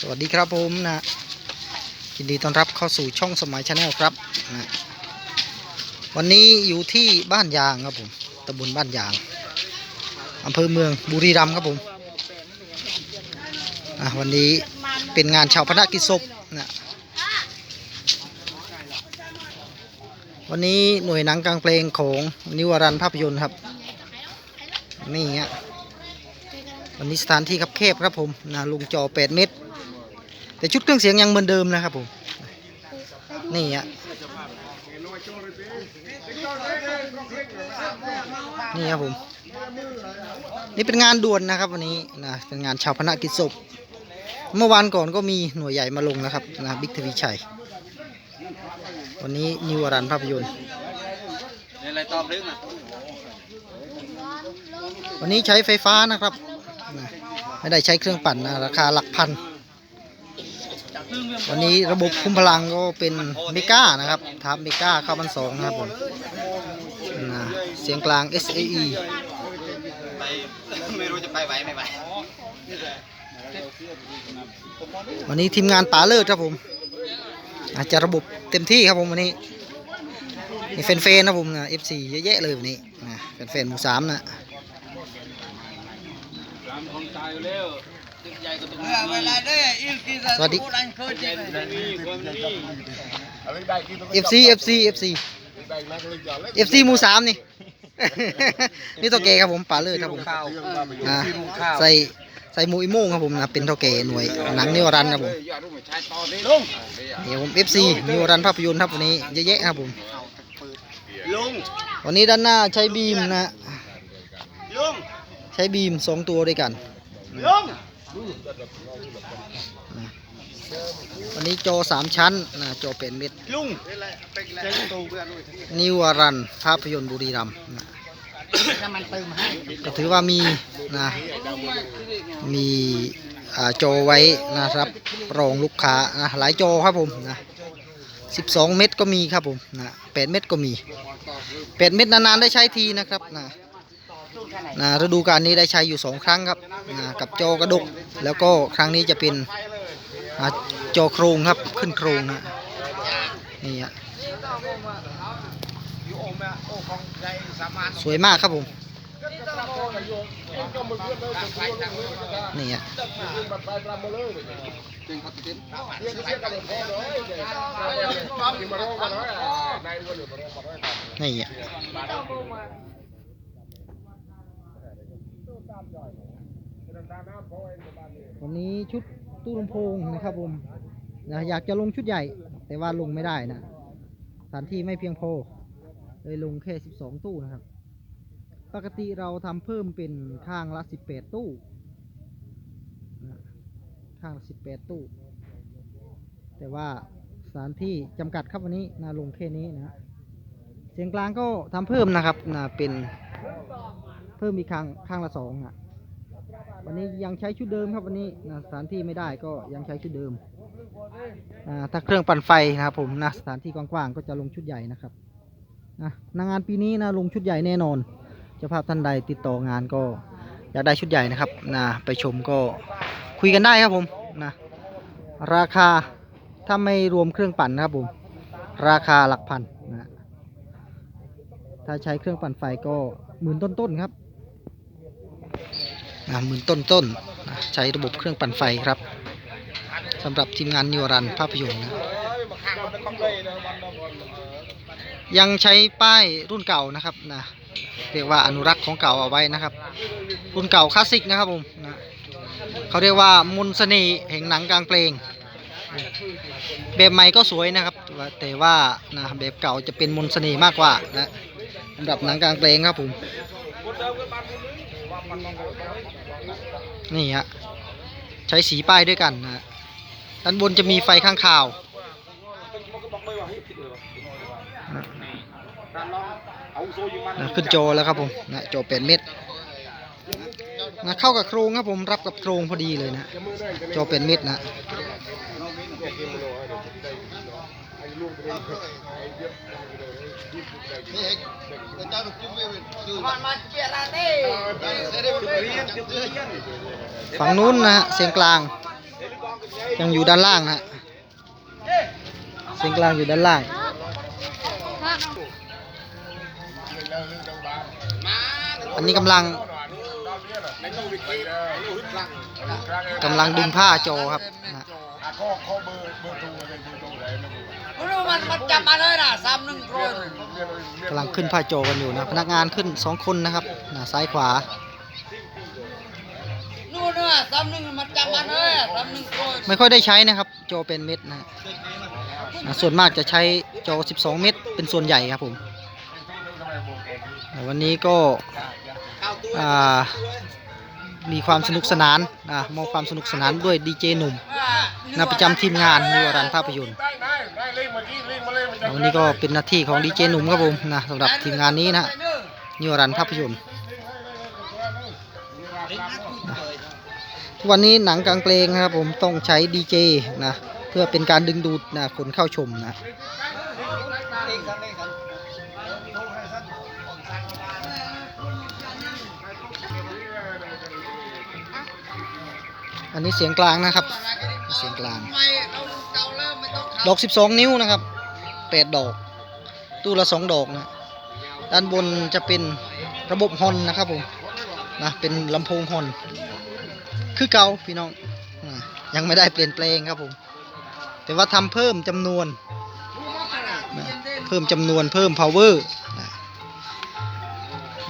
สวัสดีครับผมนะยินดีต้อนรับเข้าสู่ช่องสมัยชาแนลครับนะวันนี้อยู่ที่บ้านยางครับผมตำบลบ้านยางอำเภอเมืองบุรีรัมย์ครับผมอะวันนี้เป็นงานชาวพนักกิจศพนะวันนี้หน่วยหนังกลางเพลงของนิวรันภาพยนตร์ครับ นี่ฮะวันนี้สถานที่ครับแคบครับผมนะลุงจอ8เมตร แต่ชุดเครื่องเสียงยังเหมือนเดิมนะครับผมนี่ฮะนี่ครับผม นี่เป็นงานด่วนนะครับวันนี้นะเป็นงานชาวพนักกิจศพเมื่อวานก่อนก็มีหน่วยใหญ่มาลงนะครับนะบิ๊กทวีชัย วันนี้นิวรันภาพยนตร์เนี่ยอะไรตอบลึกอะ วันนี้ใช้ไฟฟ้านะครับ ไม่ได้ใช้เครื่องปั่นนะราคาหลักพัน วันนี้ระบบคุมพลังก็เป็นเมกานะครับทับเมกาเข้าพันสองนะครับผมเสียงกลาง SAE ไม่รู้จะไปไหวไม่ไหววันนี้ทีมงานป๋าเลิศครับผม อาจจะระบบเต็มที่ครับผมวันนี้ มีแฟนๆนะผมนะ FC เยอะแยะเลยวันนี้นะแฟนๆหมู่สามนะตามของตายเร็วตึกใหญ่ก็ต้องเวลาได้อีกทีสวัสดีพูดอันเคยเจ็บมีความดี FC FC FC FC หมู่สามนี่ นี่ตัวเกครับผมป๋าเลิศครับผมข้าวอ่าข้าวใส่ใส่หมูอิโม่งครับผมนะเป็นเท่าแก่หน่วยหนังนิวรันครับผมอย่ารู้ไม่ใช่ต่อดิลุงเดี๋ยวผม FC นิวรันภาพยนตร์ครับวันนี้เยอะแยะครับผม ลุงวันนี้ด้านหน้าใช้บีมนะลุงใช้บีมสองตัวด้วยกันลุงวันนี้จอสามชั้นนะจอเป็นเม็ดลุงนิวรันภาพยนตร์บุรีรัมย์นะถ้ามันเติมให้ก็ถือว่ามีนะมีอ่าจอไว้นะครับรองลูกค้านะหลายจอครับผมนะ 12 เม็ดก็มีครับผมนะ8เม็ดก็มี 8 เม็ดนานๆได้ใช้ทีนะครับนะนะฤดูกาลนี้ได้ใช้อยู่ 2 ครั้งครับนะกับจอกระดก แล้วก็ครั้งนี้จะเป็นอ่าจอโครงครับขึ้นโครงนะนี่ฮะสวยมากครับผม นี่ฮะนี่ฮะวันนี้ชุดตู้ลำโพงนะครับผมนะอยากจะลงชุดใหญ่ แต่ว่าลงไม่ได้นะสถานที่ไม่เพียงพอเลยลงแค่ 12 ตู้นะครับ ปกติเราทำเพิ่มเป็นข้างละ 18 ตู้ ข้างละ 18 ตู้ แต่ว่าสถานที่จำกัดครับวันนี้นะลงแค่นี้นะเสียงกลางก็ทำเพิ่มนะครับนะเป็นเพิ่มอีกข้างข้างละสองอะวันนี้ยังใช้ชุดเดิมครับวันนี้นะสถานที่ไม่ได้ก็ยังใช้ชุดเดิมอ่าถ้าเครื่องปั่นไฟนะครับผมนะสถานที่กว้างๆก็จะลงชุดใหญ่นะครับนะนางงานปีนี้นะลงชุดใหญ่แน่นอน เจ้าภาพท่านใดติดต่องานก็อยากได้ชุดใหญ่นะครับนะไปชมก็คุยกันได้ครับผมนะราคาถ้าไม่รวมเครื่องปั่นนะครับผมราคาหลักพันนะถ้าใช้เครื่องปั่นไฟก็หมื่นต้นๆครับนะหมื่นต้นๆนะใช้ระบบเครื่องปั่นไฟครับสำหรับทีมงานนิวรันภาพยนตร์นะยังใช้ป้ายรุ่นเก่านะครับนะ เรียกว่าอนุรักษ์ของเก่าเอาไว้นะครับรุ่นเก่าคลาสสิกนะครับผมนะเขาเรียกว่ามนต์เสน่ห์แห่งหนังกลางเพลง แบบใหม่ก็สวยนะครับ แต่ว่านะแบบเก่าจะเป็นมนต์เสน่ห์มากกว่านะสำหรับหนังกลางเพลงครับผมนี่ฮะใช้สีป้ายด้วยกันนะด้านบนจะมีไฟข้างข่าว นะขึ้นโจแล้วครับผมนะโจอเป็นเม็ดนะเข้ากับโครงครับผมรับกับโครงพอดีเลยนะโจอเป็นเม็ดนะฝั่งนู้นนะฮะเสียงกลาง ยังอยู่ด้านล่างนะฮะเสียงกลางอยู่ด้านล่าง อันนี้กำลังกำลังดึงผ้าโจครับนะมันมันจับมาเลยนะซ้ำหนึ่งคนกำลังขึ้นผ้าโจกันอยู่นะ พนักงานขึ้นสองคนนะครับนะซ้ายขวานู่นน่ะซ้ำหนึ่งมันจับมาเลยซ้ำหนึ่งคนไม่ค่อยได้ใช้นะครับ โจเป็นเม็ดนะฮะนะ ส่วนมากจะใช้โจ 12 เม็ดเป็นส่วนใหญ่ครับผม วันนี้ก็มีความสนุกสนานนะมองความสนุกสนานด้วยดีเจหนุ่มนะประจำทีมงานนิวรันภาพยนตร์วันนี้ก็เป็นหน้าที่ของดีเจหนุ่มครับผมนะสำหรับทีมงานนี้นะนิวรันภาพยนตร์วันนี้หนังกลางเพลงนะครับผมต้องใช้ดีเจนะเพื่อเป็นการดึงดูดนะคนเข้าชมนะ อันนี้เสียงกลางนะครับ เสียงกลางไม่เอาเก่าแล้วไม่ต้องดอก12นิ้วนะครับ8ดอก ตู้ละ2ดอกนะ ด้านบนจะเป็นระบบฮอนนะครับผม นะ เป็นลำโพงฮอน คือเก่าพี่น้องอ่ายังไม่ได้เปลี่ยนแปลงครับผม แต่ว่าทำเพิ่มจำนวนนะเพิ่มจำนวนเพิ่ม power นะ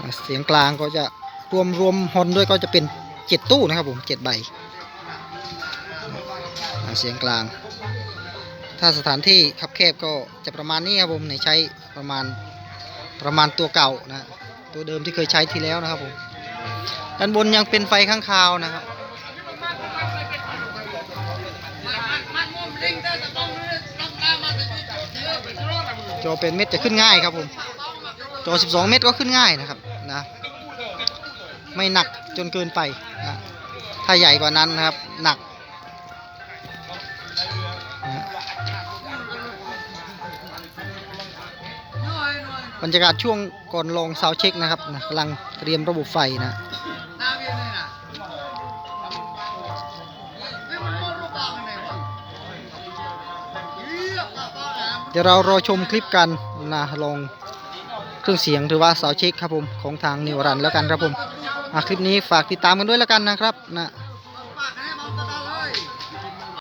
อ่าเสียงกลางก็จะรวมรวมฮอนด้วยก็จะเป็น7ตู้นะครับผม7ใบอ่า เสียงกลาง ถ้าสถานที่คับแคบก็จะประมาณนี้ครับผมในใช้ประมาณประมาณตัวเก่านะตัวเดิมที่เคยใช้ทีแล้วนะครับผมด้านบนยังเป็นไฟข้างคาวนะครับมันมุมลิงแต่ตะบองนี่ต้องตามมาแต่จุดเดียวไปรอดจอเป็นเม็ดจะขึ้นง่ายครับผม จอ 12 เม็ดก็ขึ้นง่ายนะครับนะไม่หนักจนเกินไปนะถ้าใหญ่กว่านั้นนะครับหนัก บรรยากาศช่วงก่อนลองซาเช็คนะครับนะกำลังเตรียมระบบไฟนะเดี๋ยวเรารอชมคลิปกันนะลองเครื่องเสียงหรือว่าซาเช็คครับผมของทางนิวรันแล้วกันครับผมคลิปนี้ฝากติดตามกันด้วยแล้วกันนะครับนะ